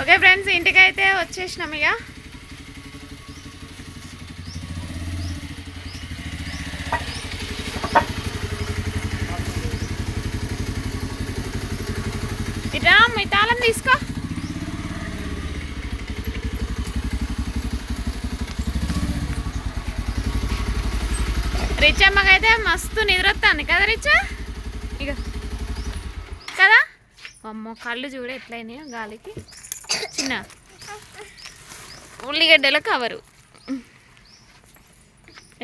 Okay friends ఇంటికైతే వచ్చేసినాం ఇక. ఇట్రా మీ తాళం తీసుకో. రిచమ్మకైతే మస్తు నిద్ర కదా రిచ? ఇక కదా? అమ్మో కళ్ళు చూడ ఎట్లయినాయో గాలికి. చిన్న ఉల్లిగడ్డల కవరు.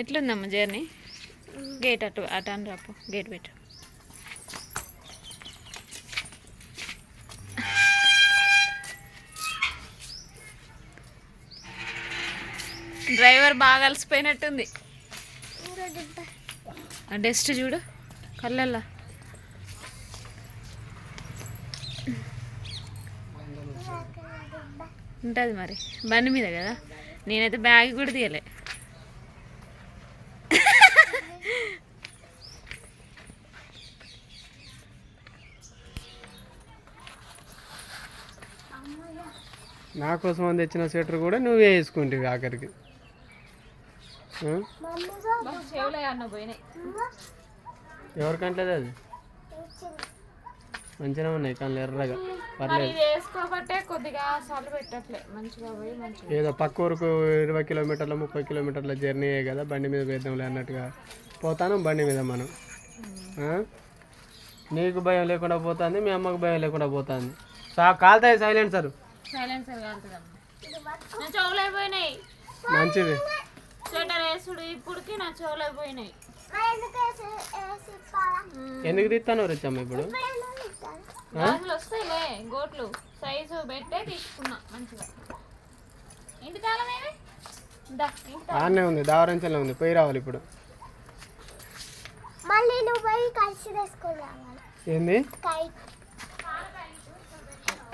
ఎట్లుందమ్మా జర్నీ? గేట్ అటు అటు అని రాపు గేట్ పెట్టు. డ్రైవర్ బాగా అలసిపోయినట్టుంది. డస్ట్ చూడు కళ్ళల్లా. ఉంటుంది మరి. బండి మీద కదా? నేనైతే బ్యాగ్ కూడా తీయలే. నా కోసం అని తెచ్చిన స్వెటర్ కూడా నువ్వే వేసుకుంటావు ఆఖరికి. ఎవరికంటలేదు అది? మంచిగా ఉన్నాయి కానీ ఎర్రగా. పర్లేదు. వేసుకోబట్టే కొద్దిగా సలు పెట్టట్లే. మంచిగా పోయి మంచిగా. ఏదో పక్క ఊరుకు ఇరవై కిలోమీటర్ల ముప్పై కిలోమీటర్ల జర్నీ కదా బండి మీద వేద్దాంలే అన్నట్టుగా పోతాను బండి మీద మనం? నీకు భయం లేకుండా పోతుంది మీ అమ్మకు భయం లేకుండా పోతుంది. సా కాలుతాయి సైలెంట్ సార్ మంచిది. స్వెటర్ వేసుడు ఇప్పుడుకి నా చెవులు అయిపోయినాయి ఎందుకు తీస్తాను వచ్చాము ఇప్పుడు? గాజులు వస్తాయిలే గోట్లు. సైజు పెట్టే తీసుకున్నా మంచిగా. ఇంటి తాళం ఏమి. ఆడనే ఉంది దావరంచలే ఉంది పోయి రావాలి ఇప్పుడు. మళ్ళీ నువ్వు పోయి కలిసి తీసుకొని రావాలి. ఏంది? కైట్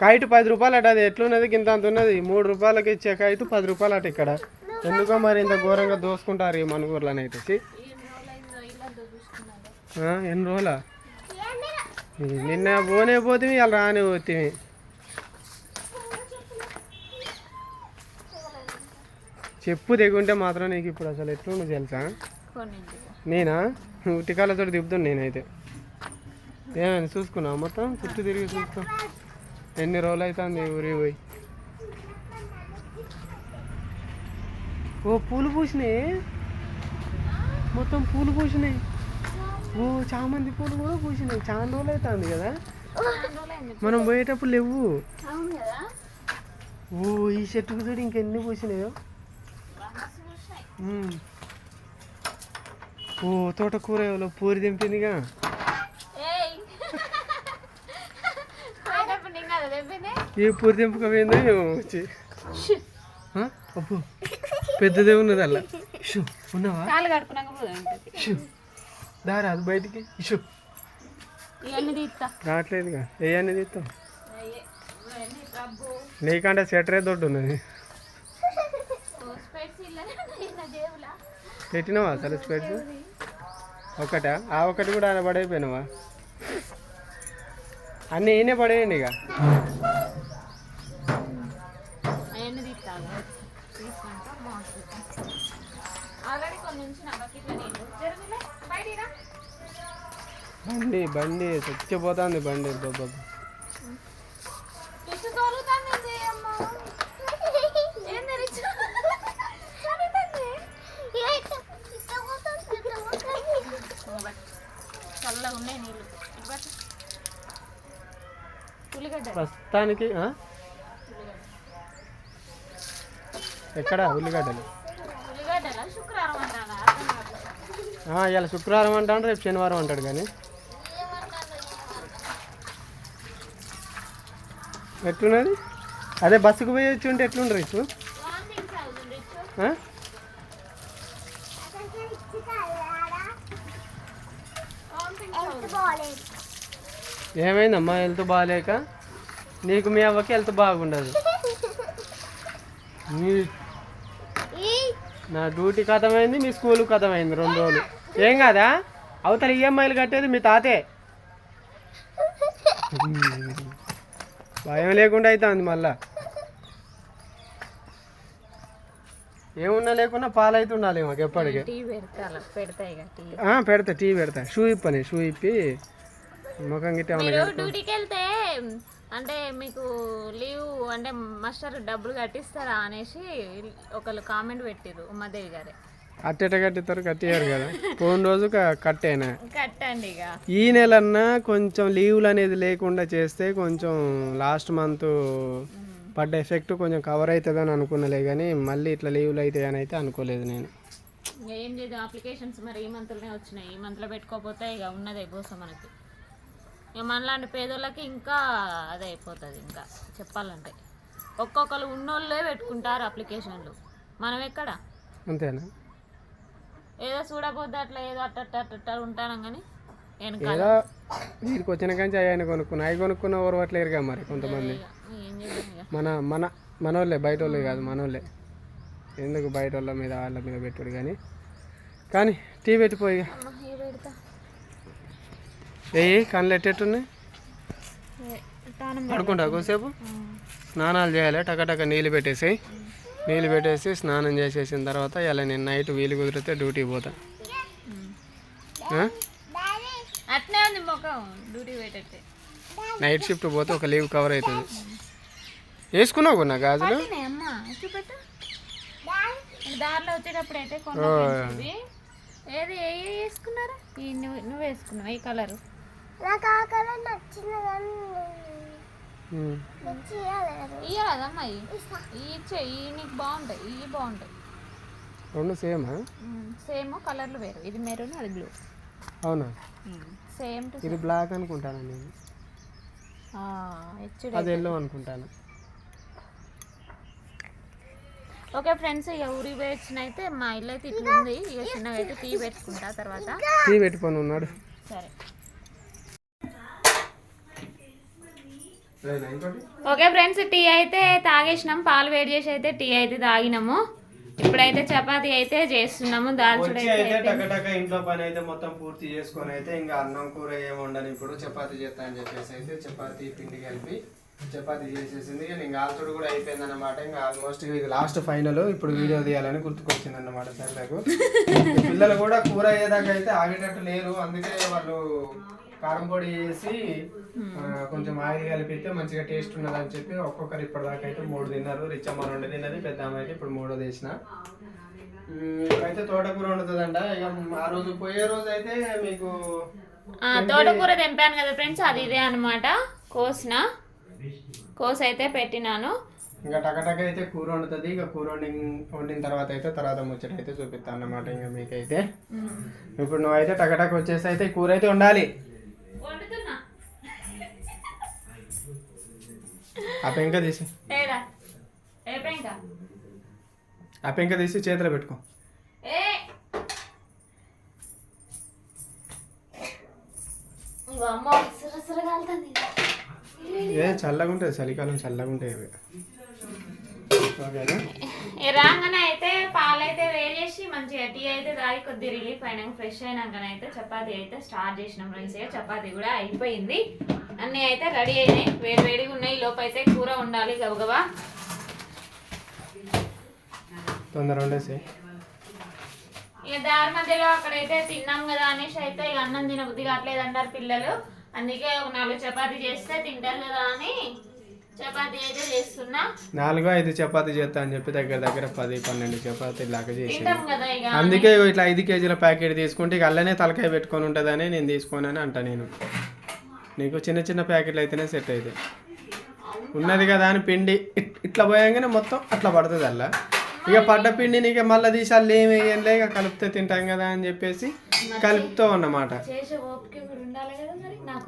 కైట్ పది రూపాయలు అట అది ఎట్లున్నది? గింత అంత ఉన్నది? మూడు రూపాయలకి ఇచ్చే కైట్ పది రూపాయలు అట ఇక్కడ. ఎందుకో మరి ఇంత ఘోరంగా దోసుకుంటారు ఈ మనుగూరులోని అయితే ఎన్ని రోజులా? నిన్న పోనే పోతే ఇలా రాని పోతే చెప్పు తెగుంటే మాత్రం నీకు ఇప్పుడు అసలు ఎట్లుండు తెలుసా. నేనా? ఉటికాలతో దిపుతాను నేనైతే. ఏమైనా చూసుకున్నావు మొత్తం? చుట్టూ తిరిగి చూసుకో. ఎన్ని రోజులు అవుతుంది ఊరి పోయి? ఓ పూలు పూసినాయి? మొత్తం పూలు పూసినాయి. ఓ చామంతి పూలు కూడా పూసినాయి. చాలా రోజులు అవుతుంది కదా? మనం పోయేటప్పుడు లేవు. ఓ ఈ చెట్టుకు చూడు ఇంకెన్ని పూసినాయో. ఓ తోటకూర ఎవరో పూరి దింపిందిగా తెప్పింది ఏ పూరి దింపకపోయిందో ఏమో వచ్చి? అబ్బో. పెద్దదే ఉన్నది అలా షూ ఉన్నావా? కాళ్ళు కడుపునాక పోదాం ఇంటికి షూ దారా అది బయటికి. షూ ఇవన్నీ తీస్తా. రావట్లేదుగా. ఏ ఇవన్నీ డబ్బు నీకంటే స్వెటరే దొడ్డు ఉన్నది. పెట్టినావా అసలు స్పెట్స్? ఒకటా? ఆ ఒకటి కూడా ఆయన పడైపోయినావా? అన్నీ ఈయనే పడేయండి ఇక. బండి బండి చచ్చిపోతుంది బండి బాబా ప్రస్తుతానికి? ఎక్కడ ఉల్లిగడ్డలు? ఇవాళ శుక్రవారం అంటాడు రేపు శనివారం అంటాడు కానీ. ఎట్లున్నది? అదే బస్సుకు పోయి వచ్చి ఉంటే ఎట్లుండ్రు రేపు ఏమైందమ్మా హెల్త్ బాగాలేక? నీకు మీ అవ్వకి హెల్త్ బాగుండదు. మీ నా డ్యూటీ కథమైంది మీ స్కూల్ కథమైంది రెండు రోజులు. ఏం కాదా? అవతల ఈఎంఐలు కట్టేది మీ తాతే. భయం లేకుండా అవుతుంది మళ్ళా. ఏమున్నా లేకున్నా పాలైతే ఉండాలి మాకు ఎప్పటికీ. పెడతా టీ పెడతా. షూ ఇప్పని షూ ఇప్పి ముఖం గిట్టే డ్యూటీకి వెళ్తే అంటే మీకు లీవ్ అంటే మాస్టర్ డబ్బులు కట్టిస్తారా అనేసి ఒకళ్ళు కామెంట్ పెట్టిరు ఉమ్మదేవి గారే. అట్టెట కట్టిస్తారు? కట్టియారు కదా. పోయిన రోజు కట్టేనా? కట్టండి ఇక. ఈ నెలన్నా కొంచెం లీవ్లు అనేది లేకుండా చేస్తే కొంచెం లాస్ట్ మంత్ పడ్డ ఎఫెక్ట్ కొంచెం కవర్ అవుతుందని అనుకున్నలే కానీ మళ్ళీ ఇట్లా లీవ్లు అవుతాయని అయితే అనుకోలేదు నేను. ఏం చేద్దాం అప్లికేషన్స్ మరి ఈ మంత్లోనే వచ్చినాయి. ఈ మంత్లో పెట్టుకోకపోతే ఇక ఉన్నదే కోసం మనకి. ఇక మనలాంటి పేదోళ్ళకి ఇంకా అదే అయిపోతుంది ఇంకా చెప్పాలంటే. ఒక్కొక్కరు ఉన్నోళ్ళే పెట్టుకుంటారు అప్లికేషన్లు. మనం ఎక్కడ అంతేనా? ఏదో చూడబోద్ది అట్లా ఏదో అట్ట అట్ట ఉంటాను కానీ ఏదో వీరికి వచ్చిన కానీ ఆయన కొనుక్కున్నా. అవి కొనుక్కున్న ఓర్వట్లేరుగా మరి కొంతమంది. మన మన మనోళ్ళే బయట వాళ్ళే కాదు మనోళ్ళే. ఎందుకు బయట వాళ్ళ మీద వాళ్ళ మీద పెట్టుడు కానీ కానీ టీ పెట్టిపోయి ఏ కళ్ళు ఎట్టేట్టున్నాయి? పడుకుంటా కొద్దిసేపు? స్నానాలు చేయాలి? టకటక నీళ్ళు పెట్టేసి నీళ్ళు పెట్టేసి స్నానం చేసేసిన తర్వాత ఇలా నేను నైట్ వీలు కుదిరితే డ్యూటీకి పోతా. ఆ? అట్నే ఉంది ముఖం డ్యూటీ నైట్ షిఫ్ట్ పోతే ఒక లీవ్ కవర్ అవుతుంది. వేసుకున్నావు నా గాజులు? పట్టినాయి అమ్మ చూపెట్టు. దారిలో వచ్చేటప్పుడు అయితే కొనుక్కుంటుంది ఏది వేసుకున్నారా? నువ్వు నువ్వు వేసుకున్నావు? ఈ కలర్? నాకు ఆ కలర్ నచ్చింది ఇయ్యదమ్మా ఈ ఇచ్చే ఈ నీకు బాగుంటాయి ఇవి బాగుంటాయి రెండు సేమా? సేమ్ కలర్లు వేరు. ఇది మెరూన్ అది బ్లూ. అవునా? సేమ్ ఇది బ్లాక్ అనుకుంటాను నేను? అది ఎల్లో అనుకుంటాను. ఓకే ఫ్రెండ్స్ ఇక ఊరి వచ్చిన అయితే మా ఇల్లు అయితే ఇట్లా ఉంది ఇక చిన్నగా అయితే టీ పెట్టుకుంటా తర్వాత. టీ పెట్టుకొని ఉన్నాడు. సరే. ఓకే ఫ్రెండ్స్ టీ అయితే తాగేసినాం. పాలు వేడి చేసి అయితే టీ అయితే తాగినాము. ఇప్పుడైతే చపాతీ అయితే చేస్తున్నాము. దాల్చుడు వచ్చి అయితే అయితే టకటక ఇంట్లో పని అయితే మొత్తం పూర్తి చేసుకొని అయితే ఇంకా అన్నం కూర ఏమి ఇప్పుడు చపాతీ చేస్తా అని చెప్పేసి అయితే చపాతీ పిండి కలిపి చపాతీ చేసేసింది. ఇక ఆల్చుడు కూడా అయిపోయింది అనమాట ఇంకా ఆల్మోస్ట్ ఇది లాస్ట్ ఫైనల్ ఇప్పుడు వీడియో తీయాలని గుర్తుకొచ్చింది అనమాట సరదాకు. ఈ పిల్లలు కూడా కూర అయ్యేదాకా అయితే ఆగేటట్టు లేరు. అందుకే వాళ్ళు కారం పొడి వేసి కొంచెం ఆయిల్ కలిపితే మంచిగా టేస్ట్ ఉన్నదని చెప్పి ఒక్కొక్కరు ఇప్పటిదాకా అయితే మూడు తిన్నారు. రిచ్చమ్మ రెండు తిన్నది పెద్ద అమ్మ అయితే ఇప్పుడు మూడో మ్మ్, ఇప్పుడైతే తోటకూర వండుతుందంట. ఇక ఆ రోజు పోయే రోజు అయితే మీకు తోటకూర తెంపాను కదా ఫ్రెండ్స్ అది ఇదే అనమాట కోసిన. కోసి అయితే పెట్టినాను. ఇంకా టకటక అయితే కూర వండుతుంది. ఇక కూర వండి వండిన తర్వాత అయితే తర్వాత ముచ్చట అయితే చూపిస్తాను అన్నమాట ఇంకా మీకైతే. ఇప్పుడు నువ్వైతే టకటక వచ్చేసి అయితే కూర అయితే ఉండాలి ఆ పెంక తీసి. ఏడా? ఏ పెంక? ఆ పెంక తీసి చేతిలో పెట్టుకో. ఏ? ఇవమ్మో సిరసిర కాలుతుంది ఏ చల్లగా ఉంటుంది. చలికాలం చల్లగా ఉంటాయి అవి రాగానే అయితే పాలైతే వేసేసి మంచిగా టీ అయితే తాగి కొద్ది రిలీఫ్ అయినాక ఫ్రెష్ అయినాకనైతే చపాతీ అయితే స్టార్ట్ చేసినాం ఫ్రెండ్స్. చపాతీ కూడా అయిపోయింది. అన్నీ అయితే రెడీ అయినాయి. వేడి వేడిగా ఉన్నాయి. ఈ లోపు అయితే కూర ఉండాలి గబగబా తొందర ఇక దారి మధ్యలో అక్కడైతే తిన్నాం కదా అనేసి అయితే ఇక అన్నం తినబుద్ధి కావట్లేదు అంటారు పిల్లలు. అందుకే ఒక నాలుగు చపాతీ చేస్తే తింటారు కదా అని చపాతీ అయితే చేస్తున్నా. నాలుగు ఐదు చపాతీ చేస్తా అని చెప్పి దగ్గర దగ్గర పది పన్నెండు చపాతీ లాగా చేసి అందుకే ఇట్లా ఐదు కేజీల ప్యాకెట్ తీసుకుంటే ఇక అల్లనే తలకాయ పెట్టుకొని ఉంటుందని నేను తీసుకోనని అంట నేను. నీకు చిన్న చిన్న ప్యాకెట్లు అయితేనే సెట్ అవుతాయి ఉన్నది కదా అని పిండి ఇట్- ఇట్లా పోయాంగానే మొత్తం అట్లా పడుతుంది అలా ఇక పడ్డ పిండి నీకు మళ్ళీ తీసి అల్లు ఏమి వేయంలే ఇక కలిపితే తింటాం కదా అని చెప్పేసి కలుపుతాం అన్నమాట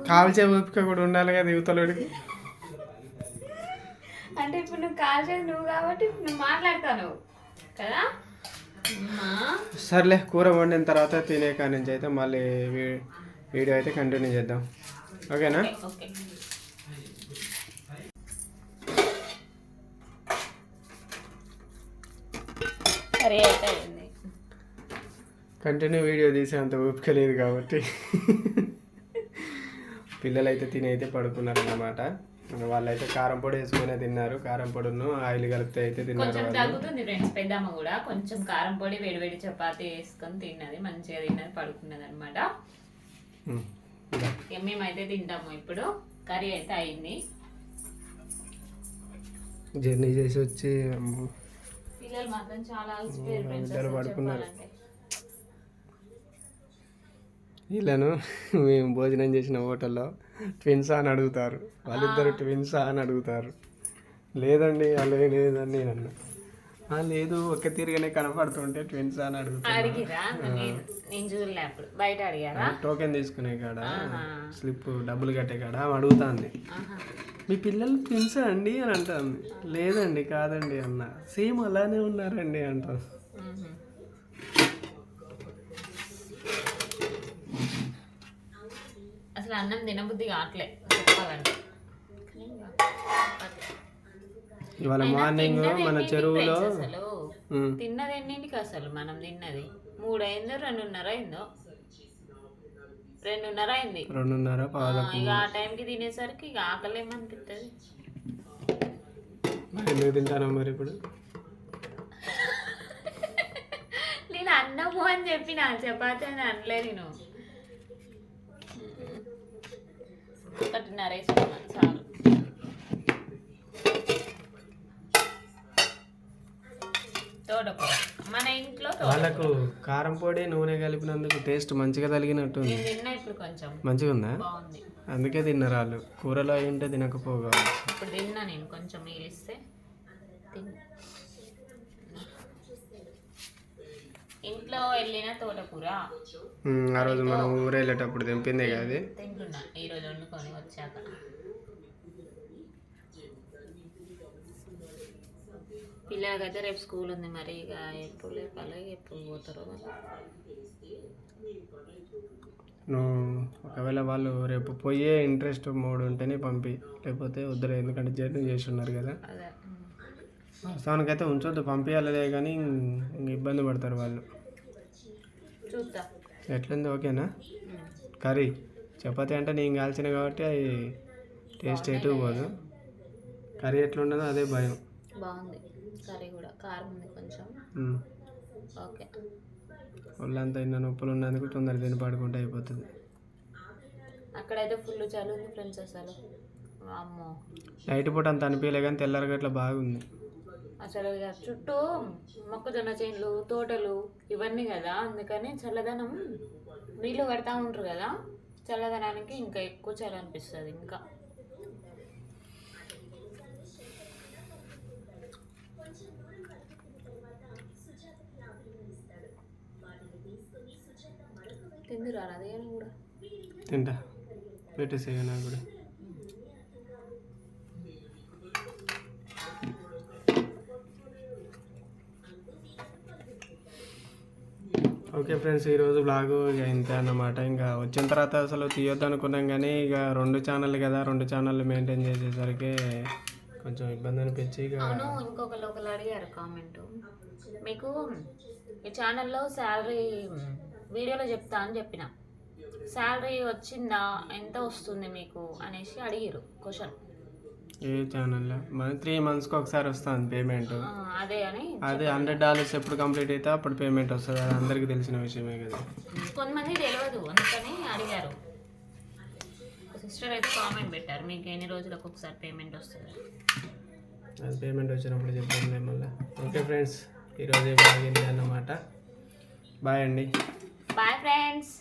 కాల్చే ఓపిక కూడా ఉండాలి కదా యువతలోడికి. అంటే ఇప్పుడు నువ్వు కాల్ చేసి నువ్వు కాబట్టి నువ్వు మాట్లాడతాను కదా. సర్లే కూర వండిన తర్వాత తినే కాడి నుంచి అయితే మళ్ళీ వీడియో అయితే కంటిన్యూ చేద్దాం. ఓకేనా? కంటిన్యూ వీడియో తీసేంత ఓపిక లేదు కాబట్టి. పిల్లలు అయితే తిని అయితే పడుకున్నారు అన్నమాట వాళ్ళైతే కారం పొడి వేసుకునే తిన్నారు. కారం పొడిను ఆయిల్ కలిపితే అయితే తిన్నారు. తగ్గుతుంది ఫ్రెండ్స్ పెద్దమ్మ కూడా. కొంచెం కారం పొడి వేడివేడి చపాతీ వేసుకొని తిన్నది. మంచిగా తిన్నది పడుకున్నది అనమాట. మేమైతే తింటాము ఇప్పుడు. కర్రీ అయితే అయింది. జర్నీ చేసి వచ్చి పిల్లలు మాత్రం చాలా అలసిపోయారు పడుకున్నారు. వీళ్ళను మేము భోజనం చేసిన హోటల్లో ట్విన్సా అని అడుగుతారు. వాళ్ళిద్దరు ట్విన్సా అని అడుగుతారు. లేదండి అలా లేదని నేను అన్నా "ఆ, లేదు ఒక్క తిరిగానే కనపడుతుంటే ట్విన్సా అని అడుగుతారు అడిగిరా? నేను నేను చూడలే అప్పుడు. బయట అడిగారా? టోకెన్ తీసుకునే కాడ. స్లిప్ డబ్బులు కట్టే కాడ అడుగుతాంది. ఆహా. మీ పిల్లలు ట్విన్సా అండి అని అంటాంది. లేదండి కాదండి అన్న. సేమ్ అలానే ఉన్నారండి అంటాం మ్మ్. అసలు అన్నం తినబుద్ధి కావట్లే. చెప్పాలంటే. ఇవాళ మార్నింగ్ మన చెరువులో తిన్నది ఎన్నింటికి అసలు మనం తిన్నది? మూడు అయిందో రెండున్నర అయిందో? రెండున్నర అయింది. రెండున్నర ఇక ఆ టైంకి తినేసరికి ఇక ఆకలి ఏమనిపిస్తుంది మరి తింటాను మరి ఇప్పుడు? నేను అన్నము అని చెప్పిన చపాతి అని అనలే నేను. ఒకటిన్నర వేసుకున్నా చాలు. మన ఇంట్లో వాళ్ళకు కారం పొడి నూనె కలిపినందుకు టేస్ట్ మంచిగా నేను తిన్నా ఇప్పుడు కొంచెం. మంచిగా ఉందా బాగుంది. అందుకే తిన్నారు వాళ్ళు. కూరలో అయి ఉంటే తినకపోగా. ఇప్పుడు తిన్నా నేను కొంచెం ఇంట్లో వెళ్ళిన తోటకూర. ఆ రోజు మనం ఊరు వెళ్ళేటప్పుడు తెంపిందే కదా తింటున్నా. ఈరోజు వండుకొని వచ్చాక. పిల్లలకైతే రేపు స్కూల్ ఉంది మరి ఇక ఎప్పుడు లేపాలి ఎప్పుడు పోతారో. నువ్వు ఒకవేళ వాళ్ళు రేపు పోయే ఇంట్రెస్ట్ మూడు ఉంటేనే పంపి లేకపోతే వద్దులే ఎందుకంటే జర్నీ చేసి ఉన్నారు కదా అదే. వాస్తవానికైతే ఉంచొద్దు పంపించాలలే కానీ ఇంక ఇబ్బంది పడతారు వాళ్ళు చూద్దాం ఎట్లుంది ఓకేనా. కర్రీ చపాతీ అంటే నేను కాల్చిన కాబట్టి అవి టేస్ట్ ఎటు పోదు కర్రీ ఎట్లుండదో అదే భయం బాగుంది. కర్రీ కూడా కారం ఉంది కొంచెం. ఓకే. ఒళ్ళంతా ఇన్న నొప్పులు ఉన్నందుకు తొందర తిని పడుకుంటే అయిపోతుంది. అక్కడైతే ఫుల్ చలి ఉంది ఫ్రెండ్స్ అసలు. అమ్మో నైట్ పూట అంత అనిపించలే కానీ తెల్లారి గట్ల బాగుంది. అసలు చుట్టూ మొక్కజొన్న చేనులు తోటలు ఇవన్నీ కదా. అందుకని చల్లదనం నీళ్ళు కడతా ఉంటారు కదా. చల్లదనానికి ఇంకా ఎక్కువ చలి అనిపిస్తుంది ఇంకా. కూడా? తింటా. పెట్టేసేయ నాకు కూడా. ఓకే ఫ్రెండ్స్ ఈరోజు బ్లాగు ఇక ఇంతే అన్నమాట. ఇంకా వచ్చిన తర్వాత అసలు తీయొద్దు అనుకున్నాం కానీ ఇక రెండు ఛానల్ కదా రెండు ఛానల్ మెయింటైన్ చేసేసరికి కొంచెం ఇబ్బంది అనిపించి ఇక అవును ఇంకొకరు ఒకరు అడిగారు కామెంట్. మీకు ఈ ఛానల్లో శాలరీ వీడియోలో చెప్తా అని చెప్పిన. శాలరీ వచ్చిందా? ఎంత వస్తుంది మీకు? అనేసి అడిగారు క్వశ్చన్. ఏ ఛానల్లో? మన త్రీ మంత్స్కి ఒకసారి వస్తుంది పేమెంట్. అదే అని అదే హండ్రెడ్ డాలర్స్ ఎప్పుడు కంప్లీట్ అయితే అప్పుడు పేమెంట్ వస్తుంది. అది అందరికీ తెలిసిన విషయమే కదా. కొంతమంది తెలియదు అందుకని అడిగారు. సిస్టర్ అయితే కామెంట్ పెట్టారు. మీకు ఎన్ని రోజులకు ఒకసారి పేమెంట్ వస్తుంది? అది పేమెంట్ వచ్చినప్పుడు చెప్తాను మళ్ళీ ఓకే ఫ్రెండ్స్ ఈరోజు బాగింది అన్నమాట. బాయ్ అండి. Bye friends